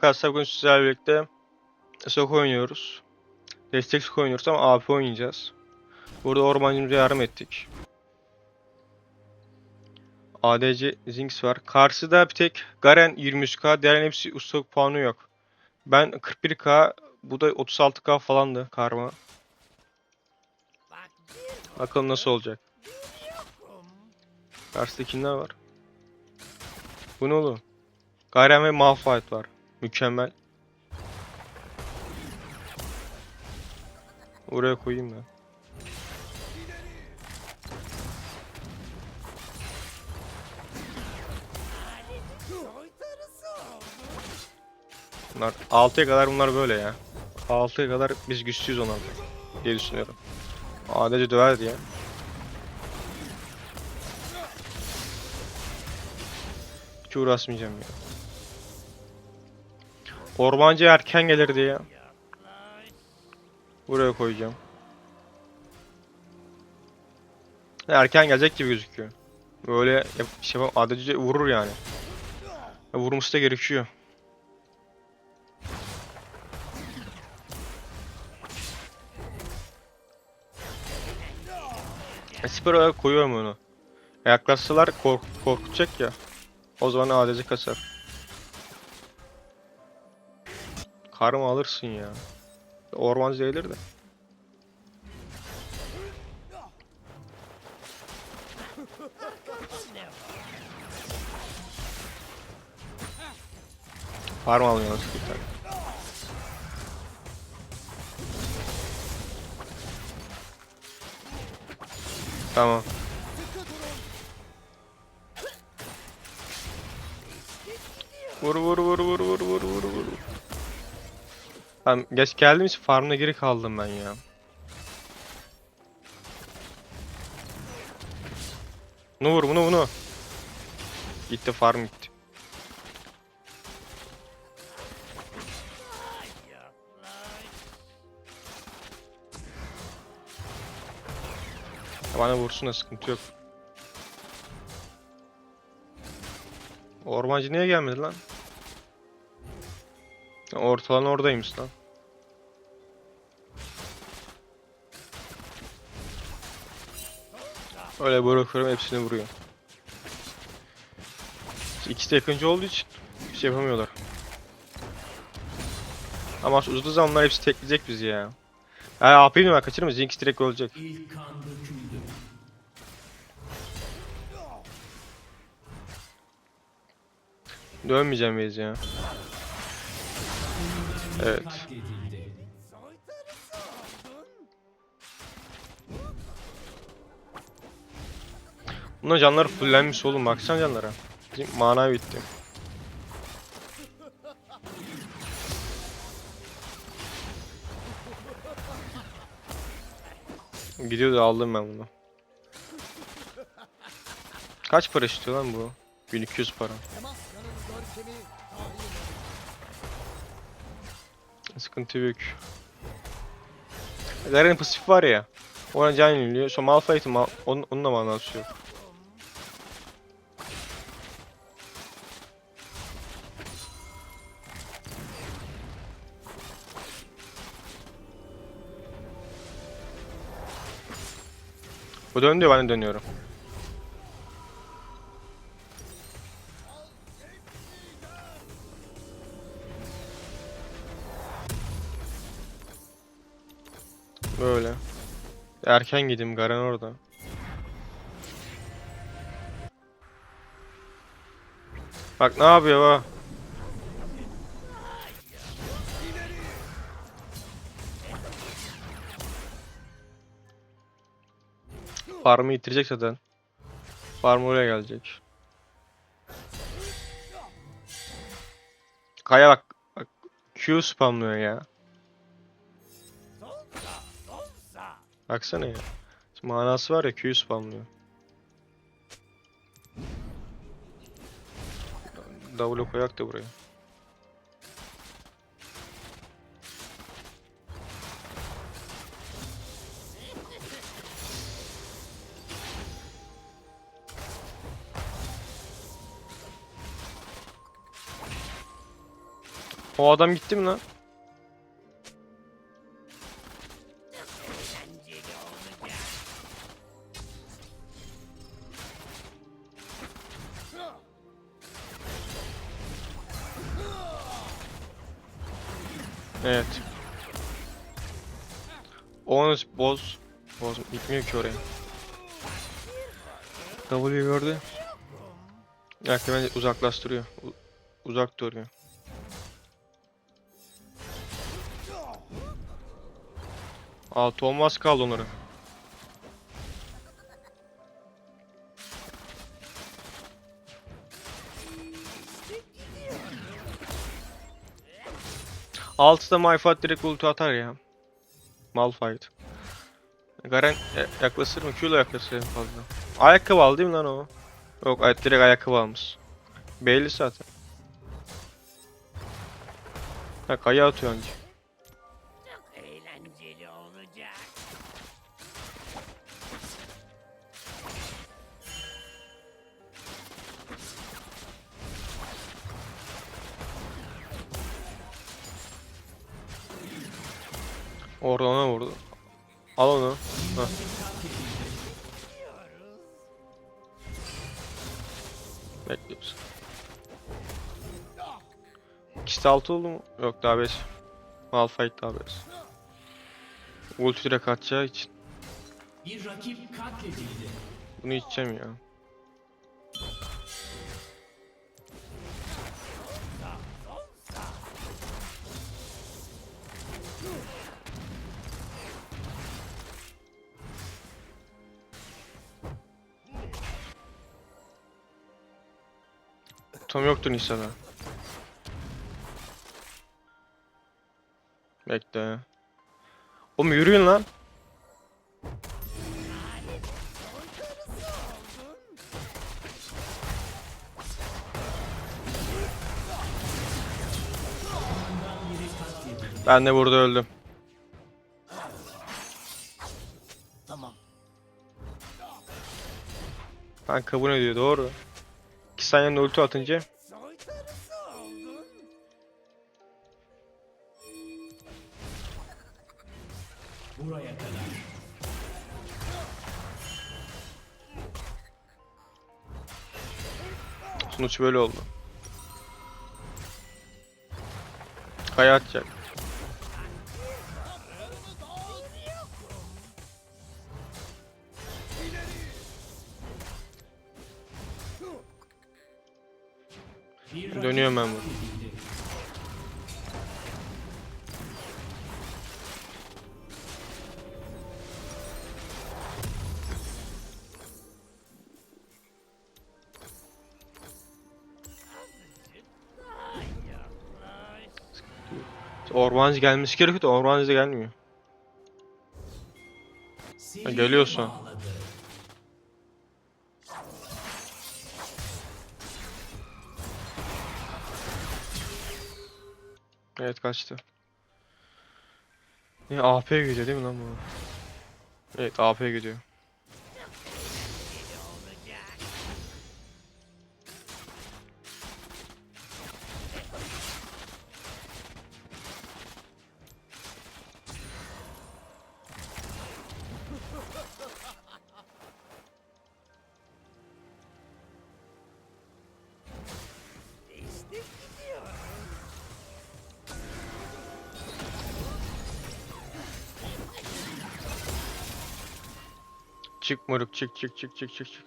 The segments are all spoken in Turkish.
Arkadaşlar bugün sizlerle birlikte Sok oynuyoruz. Destek Sok oynuyoruz ama AP oynayacağız. Burada ormancımıza yardım ettik. ADC Zinx var. Karşıda bir tek Garen 23k, diğerlerin hepsi ustalılık puanı yok. Ben 41k, bu da 36k falandı karma. Bakalım nasıl olacak. Karşıda kimler var? Bu ne oğlum? Garen ve Malphite var. Mükemmel. Oraya koyayım ben. Bunlar 6'ya kadar bunlar böyle ya. 6'ya kadar biz güçlüyüz onlardan diye düşünüyorum. ADC döver diye. Hiç uğraşmayacağım ya. Ormancı erken gelir diye. Buraya koyacağım. Erken gelecek gibi gözüküyor. Böyle yap şey yapam- ADC vurur yani. Ya Vurması da gerekiyor. E, olarak koyuyorum onu. Yaklaşsalar kork korkutacak ya. O zaman ADC kasar. Karma alırsın ya. Ormancı değildir de. Farm almıyor nasıl bir tane. Tamam. Vur vur vur vur vur vur vur vur. Ben geç geldiğim için farmda geri kaldım ben ya. Bunu vur bunu bunu. Gitti farm gitti. Bana vursun da sıkıntı yok. Ormancı niye gelmedi lan? Ortalan oradaymış lan. Öyle bırakıyorum hepsini vuruyor. İkisi de yakıncı olduğu için bir şey yapamıyorlar. Ama uzun zamanlar hepsi tekleyecek bizi ya. Ya AP'yi mi var kaçırır mı? Jinx direkt olacak. Dönmeyeceğim biz ya. Evet. Bunun canları fullenmiş oğlum baksana canlara. Mana bitti. Gidiyordu aldım ben bunu. Kaç para istiyor lan bu? 1200 para. Sıkıntı büyük. Garen'in pasif var ya. Ona can yeniliyor. Sonra Malphite'ın mal onun, onun da manası yok. Bu dön diyor ben de dönüyorum. Böyle. Erken gideyim Garen orada. Bak ne yapıyor bak. Farmı yitirecek zaten. Farm oraya gelecek. Kaya bak. bak Q spamlıyor ya. Baksana ya. Manası var ya Q spamlıyor. W koyak da buraya. O adam gitti mi lan? Evet. Onu boz. Boz gitmiyor ki oraya. W gördü. Belki bence uzaklaştırıyor. U- uzak duruyor. Altı olmaz kaldı onları. Altıda Malphite direkt ulti atar ya. Malphite. Garen ya- yaklaşır mı? Q'la yaklaşır en fazla. Ayakkabı aldı değil mi lan o? Yok direkt ayakkabı almış. Belli zaten. Ha kaya atıyor anca. Orada ona vurdu. Al onu. Hah. Bekliyoruz. İkisi de altı oldu mu? Yok daha 5. Malphite daha 5. Ulti direkt atacağı için. Bir rakip katledildi. Bunu içeceğim ya. Tom yoktur Nisa'da. Bekle. Oğlum yürüyün lan. Ben de burada öldüm. Tamam. Ben kabul ediyor doğru. 2 saniyede ulti atınca sonuç böyle oldu. Kaya atacak. Dönüyorum ben bu. Ormancı gelmesi gerekiyor da Ormancı da gelmiyor. Seni geliyorsun. Evet kaçtı. Ne AP gidiyor değil mi lan bu? Evet AP gidiyor. Çık moruk çık çık çık çık çık çık.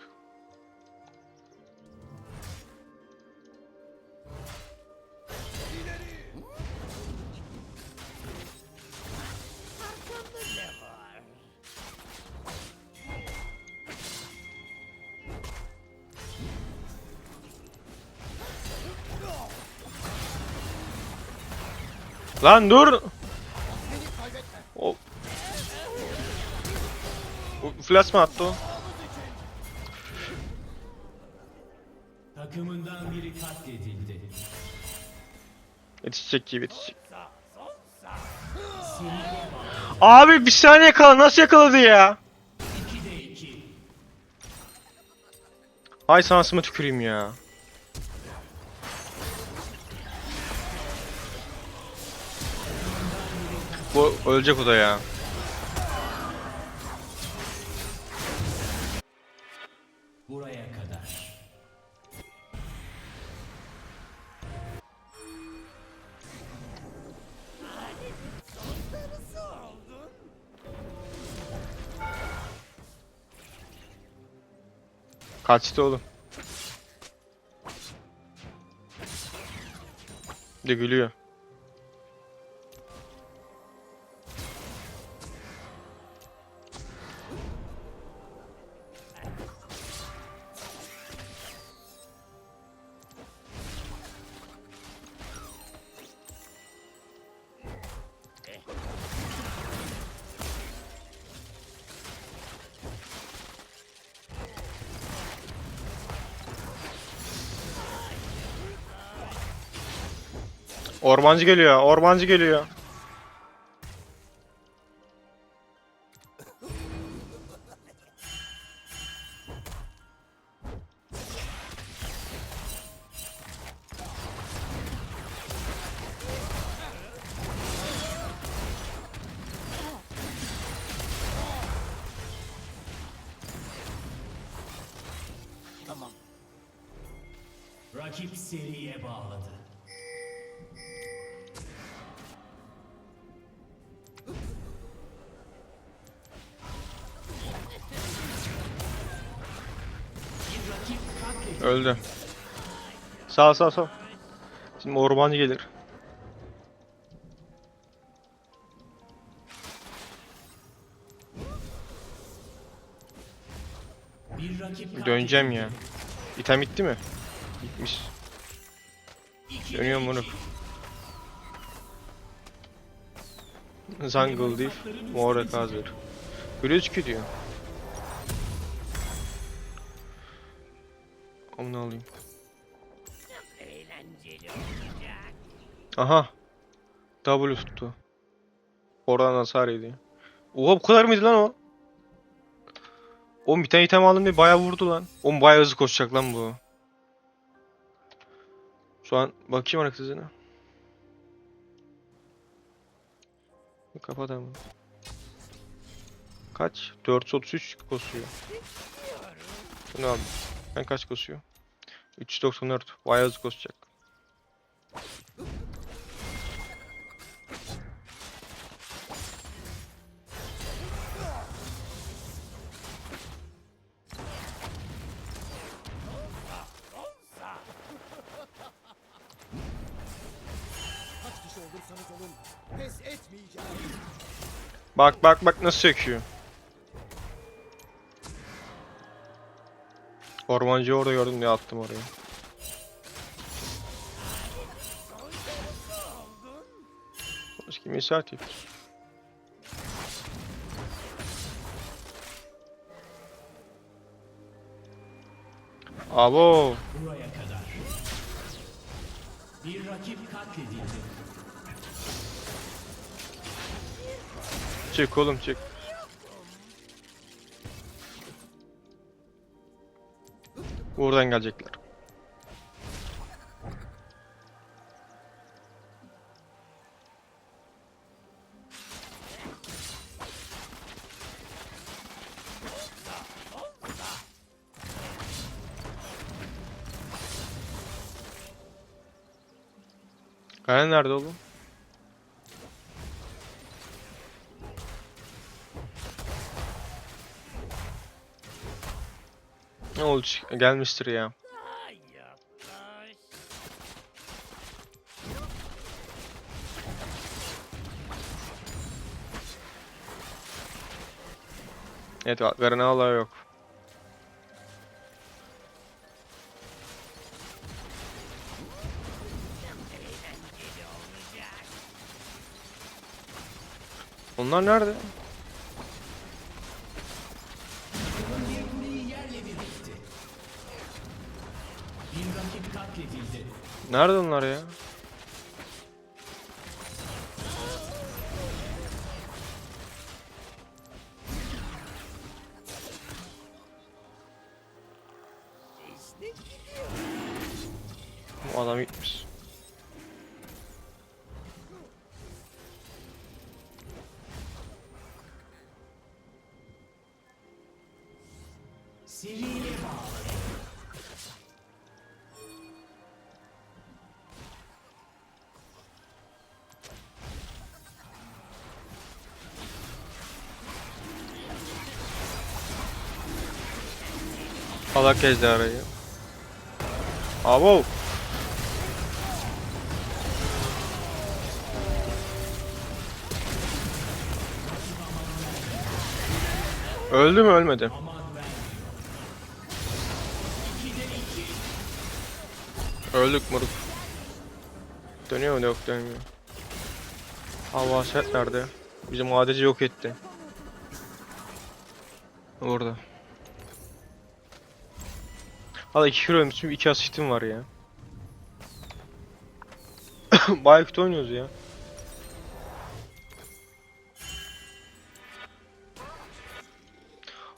Lan dur! Flash mı attı o? Takımından biri katledildi. Yetişecek gibi yetişecek. Abi bir saniye kala nasıl yakaladı ya? 2'de 2. Ay şansıma tüküreyim ya. Bu ölecek o da ya. Kaçtı oğlum. De gülüyor. Ormancı geliyor, ormancı geliyor. Rakip seriye bağladı. Öldü. Sağ sağ sağ. Şimdi ormancı gelir. Döneceğim ya. İtem bitti mi? Bitmiş. Dönüyorum bunu. Jungle Leaf, Mora Kazır. Görüyoruz ki diyor. Aha. W tuttu. Oradan hasar yedi. Oha bu kadar mıydı lan o? Oğlum bir tane item aldım diye bayağı vurdu lan. Oğlum bayağı hızlı koşacak lan bu. Şu an bakayım hareket hızına. Kapat ama. Kaç? 433 koşuyor. Bunu aldım. Ben kaç koşuyor? 394. Bayağı hızlı koşacak. Bak bak bak nasıl söküyor. Ormancıyı orada gördüm diye attım oraya. Başka misafir. Abo. Buraya kadar. Bir rakip katledildi. Çık oğlum çık. Buradan gelecekler. Garen nerede oğlum? Ne oldu? Gelmiştir ya. Evet, Garen hala yok. Onlar nerede? Nerede onlar ya? İşte gidiyor. Bu adam gitmiş. Kezdi arayı. Abo. Öldü mü ölmedi? Öldük moruk. Dönüyor mu yok dönmüyor. Hava set nerede? Bizim adeci yok etti. Orada. Hala 2 kilo ölmüşüm 2 asistim var ya. Bayağı kötü oynuyoruz ya.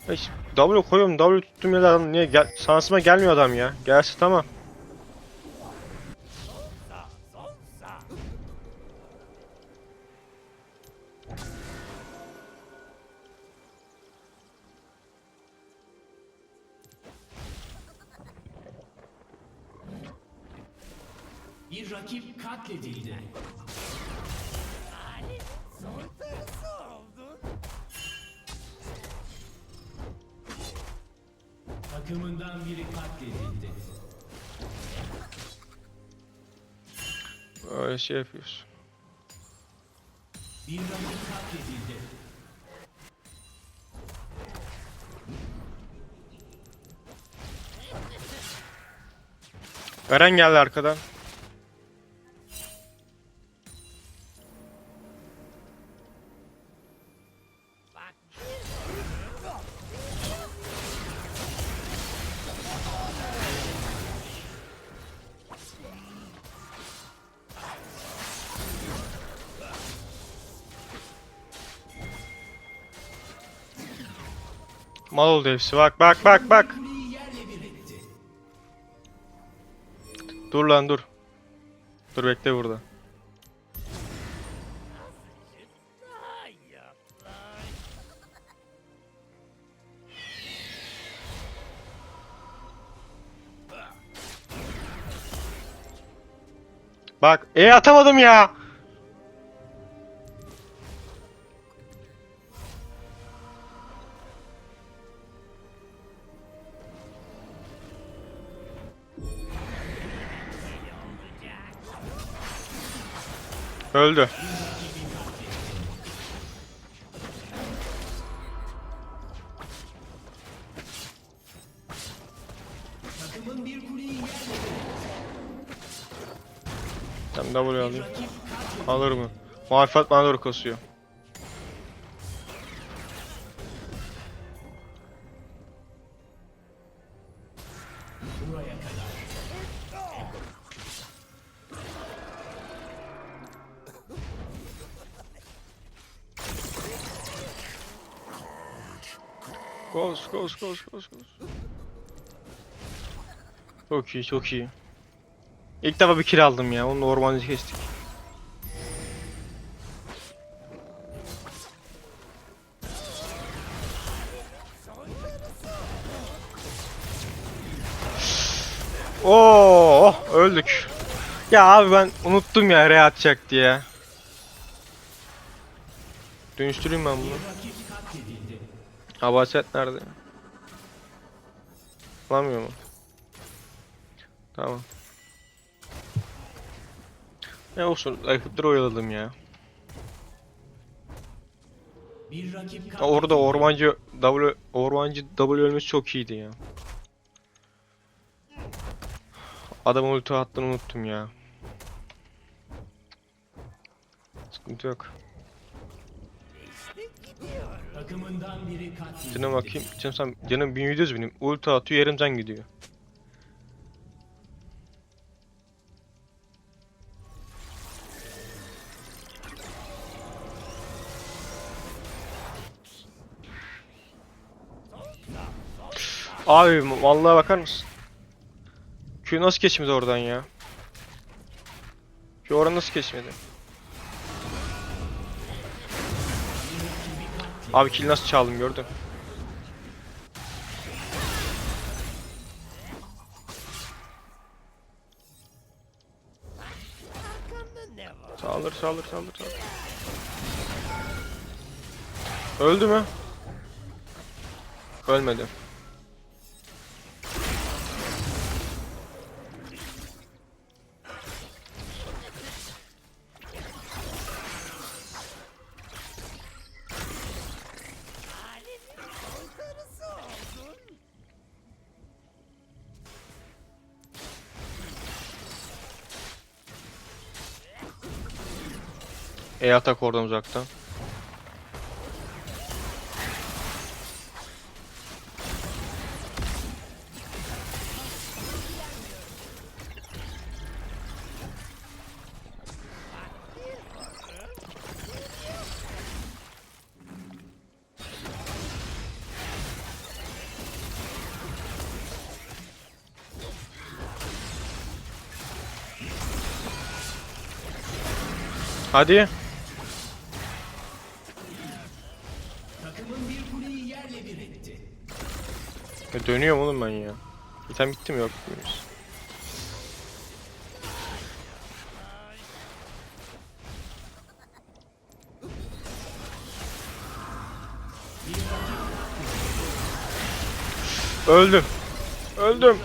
Hiç W koyuyorum W tuttum ya adam niye gel şansıma gelmiyor adam ya. Gelse tamam. Öyle şey yapıyoruz. Bir. Eren geldi arkadan. Mal oldu hepsi. Bak bak bak bak. Dur lan dur. Dur bekle burada. Bak. E atamadım ya. Öldü. Ben W alayım. Alır mı? Muhalefet bana doğru kasıyor. Koş koş koş koş koş. Çok iyi çok iyi. İlk defa bir kill aldım ya. Onu ormancı kestik. Oo, oh, öldük. Ya abi ben unuttum ya re atacak diye. Dönüştüreyim ben bunu. Abaset nerede? Bulamıyor mu? Tamam. Ne olsun, Aykutları oyaladım ya. Bir rakip katledildi. Ha, Orada ormancı W ormancı W ölmesi çok iyiydi ya. Adam ulti attığını unuttum ya. Sıkıntı yok. İşte gidiyor. Takımından biri katledildi. Canım bakayım. Canım sen canım 1700 benim. Ulti atıyor yarımcan gidiyor. Abi vallahi bakar mısın? Q nasıl geçmedi oradan ya? Q oradan nasıl geçmedi? Abi kill nasıl çaldım gördün. Saldır saldır saldır saldır. Öldü mü? Ölmedi. E atak oradan uzaktan. Hadi. Takımın bir kuleyi yerle bir etti. Ya dönüyorum oğlum ben ya. İtem bitti mi yok muyuz? Öldüm. Öldüm.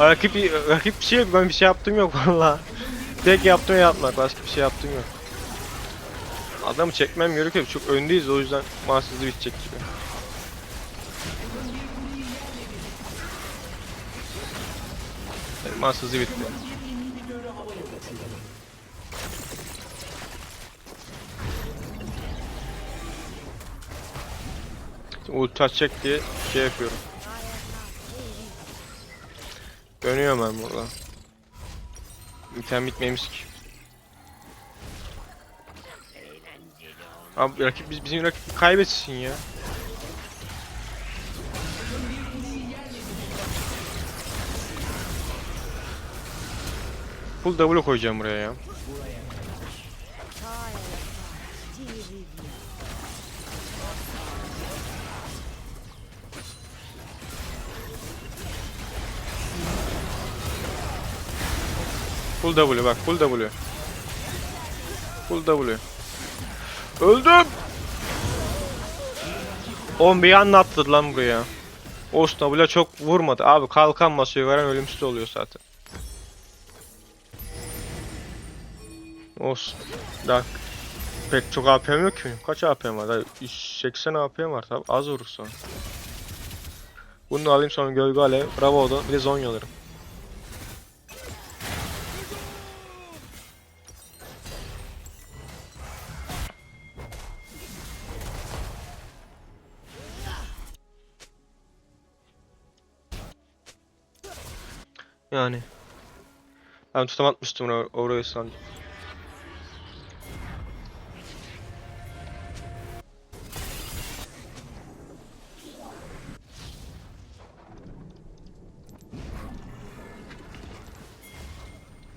Rakip. Rakip, bir şey yok. Ben bir şey yaptım yok valla. Tek yaptığım yapmak. Başka bir şey yaptım yok. Adamı çekmem gerekiyor. Çok öndeyiz o yüzden maç hızlı bitecek gibi. Evet, Maç hızlı bitti. Ulti açacak diye şey yapıyorum. Dönüyorum ben burada. İtem bitmemiş ki. Abi rakip biz bizim rakip kaybetsin ya. Full W koyacağım buraya ya. Full W bak full W. Full W. Öldüm. Oğlum bir atladı lan buraya. Osna bile çok vurmadı. Abi kalkan basıyor veren ölümsüz oluyor zaten. Olsun. Daha pek çok AP'm yok ki. Kaç AP'm var? Daha 80 AP'm var tabi. Az vurursa. Bunu da alayım sonra gölge alev. Bravo'da bir de Zonya alırım. Yani. Ben tutam atmıştım or oraya sandım.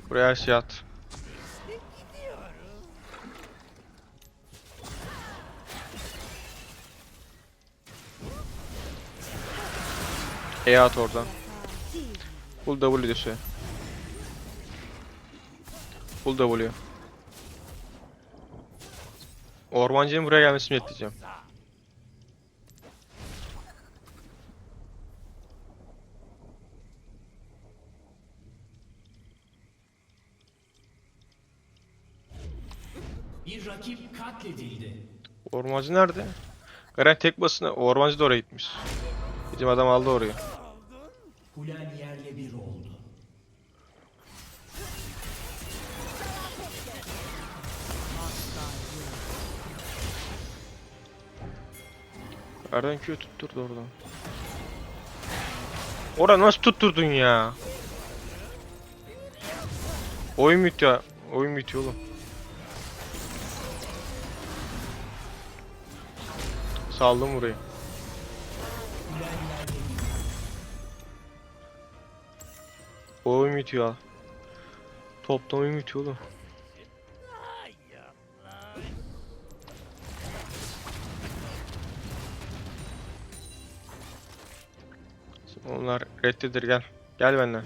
Buraya her şey at. E at oradan. Full W düşüyor. Full W. Ormancının buraya gelmesini bekleyeceğim. Bir rakip katledildi. Ormancı nerede? Garen tek basına ormancı da oraya gitmiş. Bizim adam aldı orayı. Kulen yerle bir oldu. Nereden Q tutturdu oradan? Orada nasıl tutturdun ya? Oyun bitiyor. Oyun bitiyor oğlum. Saldım burayı. itiyor ha. Toptan oyun oğlum. Onlar reddedir gel. Gel benden.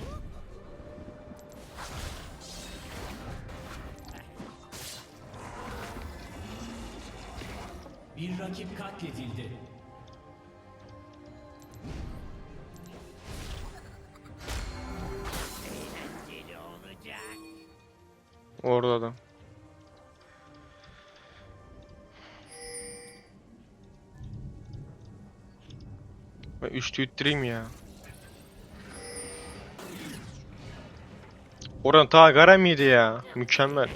Bir rakip katledildi. Orada da. Ben üçlü ittireyim ya. Oradan ta Garen miydi ya? Mükemmel.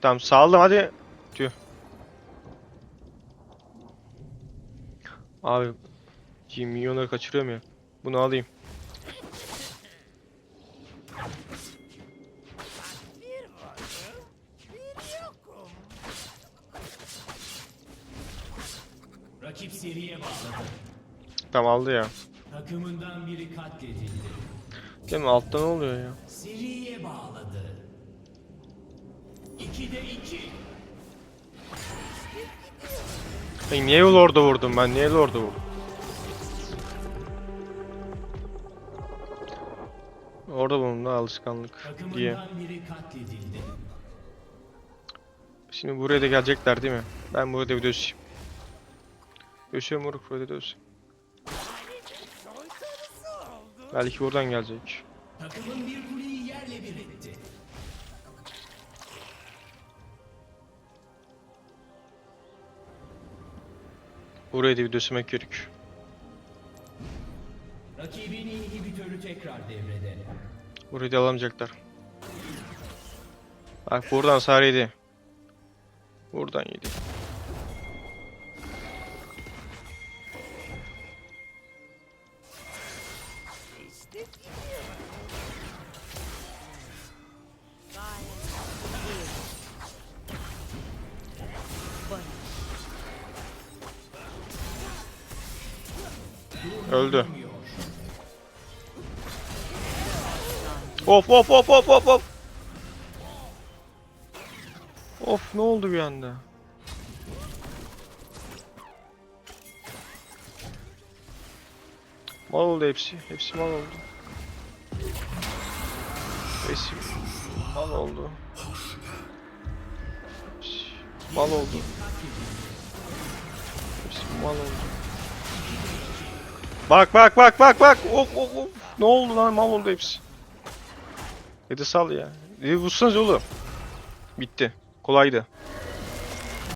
Tamam saldım hadi. Tüh. Abi. Milyonları kaçırıyorum ya. Bunu alayım. Bir varım, bir yokum. Rakip seriye bağladı. Tamam aldı ya. Takımından biri katledildi. Değil mi? Altta ne oluyor ya? Seriye bağladı. 2'de 2. Ben niye orada vurdum ben? Niye orada vurdum? Orada bulundu alışkanlık diye. Takımından biri katledildi. Şimdi buraya da gelecekler değil mi? Ben burada bir döşeyim. Döşüyorum moruk burada döşeyim. Belki buradan gelecek. Takımın bir kuleyi yerle bir etti. Buraya da bir döşemek gerek. Rakibin inhibitörü tekrar devrede. Burayı da alamayacaklar. Bak buradan sar yedi. Gidiyorum. Öldü. Of of of of of of. Of ne oldu bir anda? Mal oldu hepsi. Hepsi mal oldu. Hepsi mal oldu. Hepsi mal oldu. Hepsi mal oldu. Bak bak bak bak bak. Of of of. Ne oldu lan mal oldu hepsi. Hadi sal ya. Hadi vursanız oğlum. Bitti. Kolaydı.